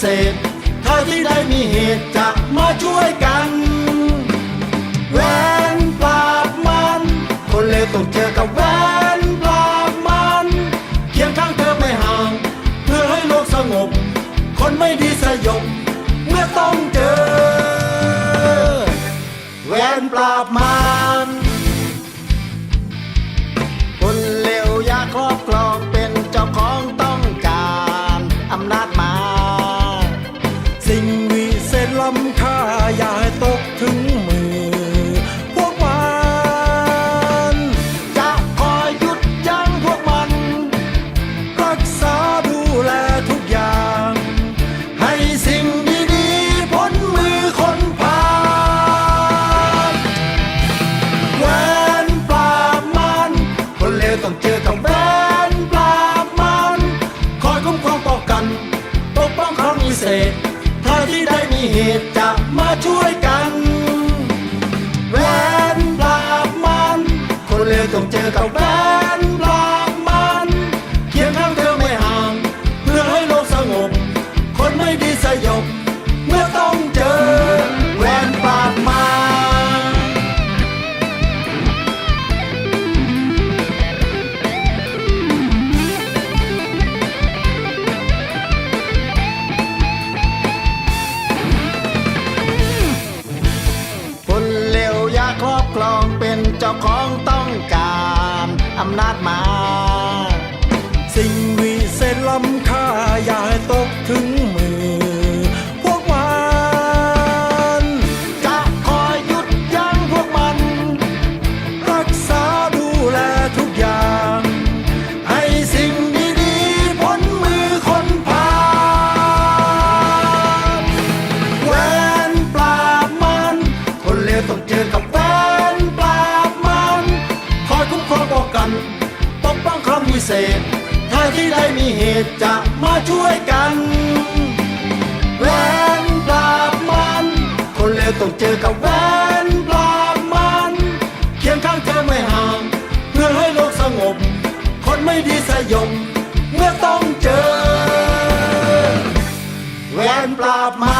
เศษ ถ้าที่ได้มีเหตุจะมาช่วยกันแหวนปราบมัน คนเลวต้องเจอกับแหวนปราบมัน เคียงข้างเธอไม่ห่าง เพื่อให้โลกสงบ คนไม่ดีสยบเมื่อต้องเจอแหวนปราบมัน เศษถ้าที่ได้มีเหตุจะมาช่วยกันแหวนปราบมัน คนเลวต้องเจอกับแหวน อำ กป้องคำวิเศษ ถ้าที่ได้มีเหตุจะมาช่วยกันแหวนปราบมัน คนเลวต้องเจอกับแหวนปราบมัน เคียงข้างเธอไม่ห่าง เพื่อให้โลกสงบ คนไม่ดีสยบเมื่อต้องเจอแหวนปราบมา